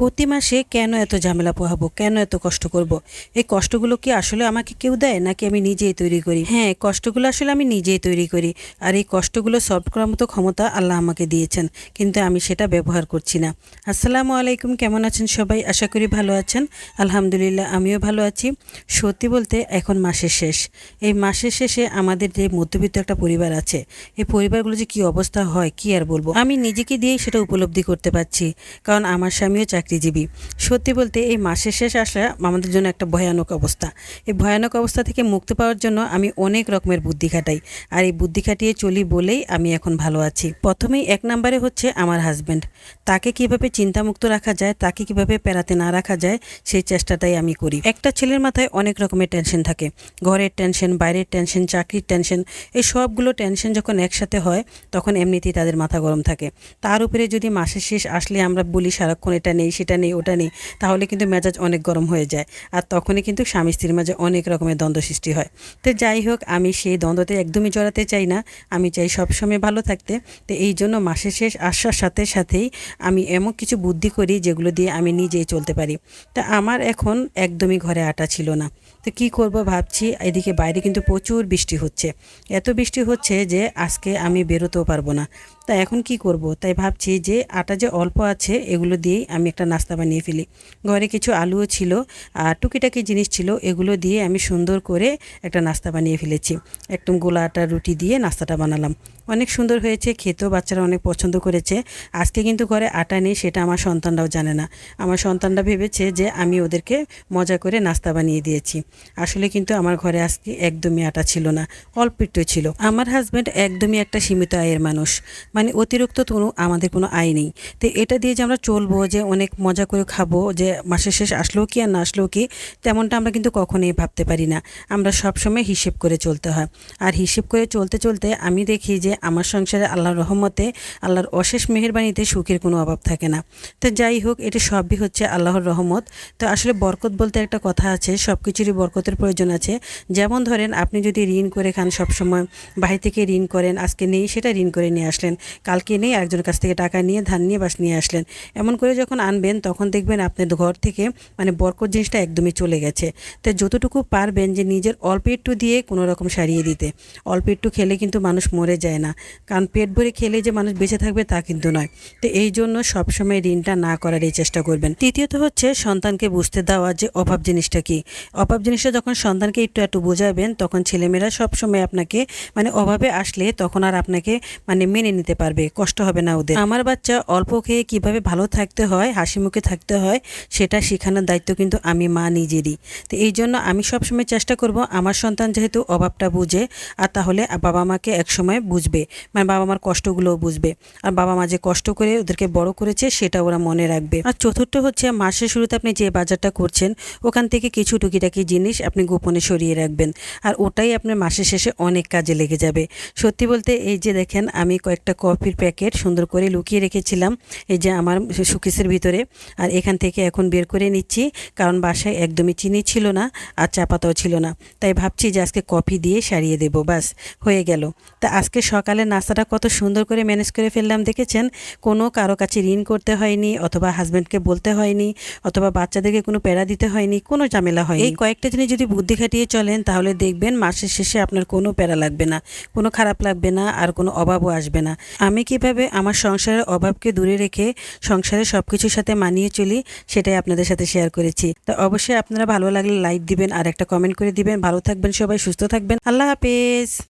প্রতি মাসে কেন এত ঝামেলা পোহাবো? কেন এত কষ্ট করব। এই কষ্টগুলো কি আসলে আমাকে কেউ দেয়, নাকি আমি নিজেই তৈরি করি? হ্যাঁ কষ্টগুলো আসলে আমি নিজেই তৈরি করি। আর এই কষ্টগুলো সলভ করার মতো ক্ষমতা আল্লাহ আমাকে দিয়েছেন, কিন্তু আমি সেটা ব্যবহার করছি না। আসসালামু আলাইকুম, কেমন আছেন সবাই? আশা করি ভালো আছেন। আলহামদুলিল্লাহ, আমিও ভালো আছি। সত্যি বলতে, এখন মাসের শেষ। এই মাসের শেষে আমাদের যে মধ্যবিত্ত একটা পরিবার আছে, এই পরিবারগুলো যে কি অবস্থা হয়, কি আর বলব? আমি নিজেকে দিয়েই সেটা উপলব্ধি করতে পারছি। কারণ আমার স্বামীও চাকরিজীবী। সত্যি বলতে এই মাসের শেষ আসলে আমাদের জন্য একটা ভয়ানক অবস্থা। এই ভয়ানক অবস্থা থেকে মুক্তি পাওয়ার জন্য আমি অনেক রকমের বুদ্ধি খাটাই। আর এই বুদ্ধি খাটিয়ে চলি বলেই আমি এখন ভালো আছি। প্রথমেই এক নম্বরে হচ্ছে আমার হাজব্যান্ড তাকে কীভাবে চিন্তামুক্ত রাখা যায়, তাকে কীভাবে পেরাতে না রাখা যায়, সেই চেষ্টাটাই আমি করি। একটা ছেলের মাথায় অনেক রকমের টেনশন থাকে। ঘরের টেনশন, বাইরের টেনশন, চাকরির টেনশন, এই সবগুলো টেনশন যখন একসাথে হয়, তখন এমনিতেই তাদের মাথা গরম থাকে। তার উপরে যদি মাসের শেষ আসলে আমরা বলি সারাক্ষণ এটা নেই সেটা নেই, ওটা নেই, তাহলে কিন্তু মেজাজ অনেক গরম হয়ে যায়। আর তখনই কিন্তু স্বামী স্ত্রীর মাঝে অনেক রকমের দ্বন্দ্ব সৃষ্টি হয়। তো যাই হোক, আমি সেই দ্বন্দ্বতে একদমই জড়াতে চাই না। আমি চাই সবসময় ভালো থাকতে। তো এই জন্য মাসের শেষ আসার সাথে সাথেই আমি এমন কিছু বুদ্ধি করি যেগুলো দিয়ে আমি নিজেই চলতে পারি। তা আমার এখন একদমই ঘরে আটা ছিল না। তো কি করব ভাবছি, এদিকে বাইরে কিন্তু প্রচুর বৃষ্টি হচ্ছে। এত বৃষ্টি হচ্ছে যে আজকে আমি বেরোতেও পারব না। তা এখন কি করব? তাই ভাবছি যে আটা যে অল্প আছে, এগুলো দিয়েই আমি একটা নাস্তা বানিয়ে ফেলি। ঘরে কিছু আলুও ছিল, আর টুকিটাকি জিনিস ছিল, এগুলো দিয়ে আমি সুন্দর করে একটা নাস্তা বানিয়ে ফেলেছি। একদম গোলা আটার রুটি দিয়ে নাস্তাটা বানালাম। অনেক সুন্দর হয়েছে, খেতেও বাচ্চারা অনেক পছন্দ করেছে। আজকে কিন্তু ঘরে আটা নেই, সেটা আমার সন্তানরাও জানে না। আমার সন্তানরা ভেবেছে যে আমি ওদেরকে মজা করে নাস্তা বানিয়ে দিয়েছি। আসলে কিন্তু আমার ঘরে আজকে একদমই আটা ছিল না, অল্প একটু ছিল। আমার হাজব্যান্ড একদমই একটা সীমিত আয়ের মানুষ। মানে অতিরিক্ত কোনো, আমাদের কোনো আয় নেই। তো এটা দিয়ে যে আমরা চলবো, যে অনেক মজা করে খাব, যে মাসের শেষ আসলেও কি আর না আসলেও কি, তেমনটা আমরা কিন্তু কখনোই ভাবতে পারি না। আমরা সবসময় হিসেব করে চলতে হয়। আর হিসেব করে চলতে চলতে আমি দেখি যে আমার সংসারে আল্লাহর রহমতে, আল্লাহর অশেষ মেহেরবানিতে সুখের কোনো অভাব থাকে না। তো যাই হোক, এটা সবই হচ্ছে আল্লাহর রহমত। তো আসলে বরকত বলতে একটা কথা আছে সব কিছুরই বরকতের প্রয়োজন আছে। যেমন ধরেন, আপনি যদি ঋণ করে খান সবসময়, বাড়ি থেকে ঋণ করেন, আজকে নেই সেটা ঋণ করে নিয়ে আসলেন। কালকে নেই একজনের কাছ থেকে টাকা নিয়ে ধান নিয়ে বাস নিয়ে আসলেন। এমন করে যখন আনবেন, তখন দেখবেন আপনার ঘর থেকে মানে বরকত জিনিসটা একদমই চলে গেছে। তো যতটুকু পারবেন যে নিজের অল্প একটু দিয়ে কোনো রকম সারিয়ে দিতে। অল্প একটু খেলে কিন্তু মানুষ মরে যায় না। কারণ পেট ভরে খেলে যে মানুষ বেঁচে থাকবে তা কিন্তু নয়। তো এই জন্য সবসময় ঋণটা না করার এই চেষ্টা করবেন। তৃতীয়ত হচ্ছে সন্তানকে বুঝতে দেওয়া যে অভাব জিনিসটা কি। অভাব জিনিসটা যখন সন্তানকে একটু একটু বোঝাবেন, তখন ছেলেমেয়েরা সবসময় আপনাকে মানে অভাবে আসলে তখন আর আপনাকে মানে মেনে নিতে পারবে, কষ্ট হবে না ওদের। আমার বাচ্চা অল্প খেয়ে কীভাবে ভালো থাকতে হয়, হাসি মুখে থাকতে হয়, সেটা শেখানোর দায়িত্ব কিন্তু আমি মা নিজেরই। তো এই জন্য আমি সবসময় চেষ্টা করব আমার সন্তান যেহেতু অভাবটা বুঝে, আর তাহলে বাবা মাকে একসময় বুঝবে মানে বাবা মার কষ্টগুলোও বুঝবে। আর বাবা মা যে কষ্ট করে ওদেরকে বড় করেছে, সেটা ওরা মনে রাখবে। আর চতুর্থ হচ্ছে মাসের শুরুতে আপনি যে বাজারটা করছেন, ওখান থেকে কিছু টুকিটাকি জিনিস আপনি গোপনে সরিয়ে রাখবেন। আর ওটাই আপনার মাসের শেষে অনেক কাজে লেগে যাবে। সত্যি বলতে এই যে দেখেন, আমি কয়েকটা কফির প্যাকেট সুন্দর করে লুকিয়ে রেখেছিলাম, এই যে আমার সুকেসের ভিতরে। আর এখান থেকে এখন বের করে নিচ্ছি, কারণ বাসায় একদমই চিনি ছিল না আর চা পাতাও ছিল না। তাই ভাবছি যে আজকে কফি দিয়ে সারিয়ে দেব বাস হয়ে গেল। তা আজকে সকালে নাস্তাটা কত সুন্দর করে ম্যানেজ করে ফেললাম, দেখেছেন? কোনো কারও কাছে ঋণ করতে হয়নি, অথবা হাজব্যান্ডকে বলতে হয়নি, অথবা বাচ্চাদেরকে কোনো প্যারা দিতে হয়নি, কোনো ঝামেলা হয়নি। এই কয়েকটা জিনিস যদি বুদ্ধি খাটিয়ে চলেন, তাহলে দেখবেন মাসের শেষে আপনার কোনো প্যারা লাগবে না, কোনো খারাপ লাগবে না, আর কোনো অভাবও আসবে না। আমি কীভাবে আমার সংসারের অভাবকে দূরে রেখে সংসারের সব কিছুর সাথে মানিয়ে চলি সেটাই আপনাদের সাথে শেয়ার করেছি। তো অবশ্যই আপনারা ভালো লাগলে লাইক দিবেন আর একটা কমেন্ট করে দিবেন। ভালো থাকবেন সবাই, সুস্থ থাকবেন। আল্লাহ হাফেজ।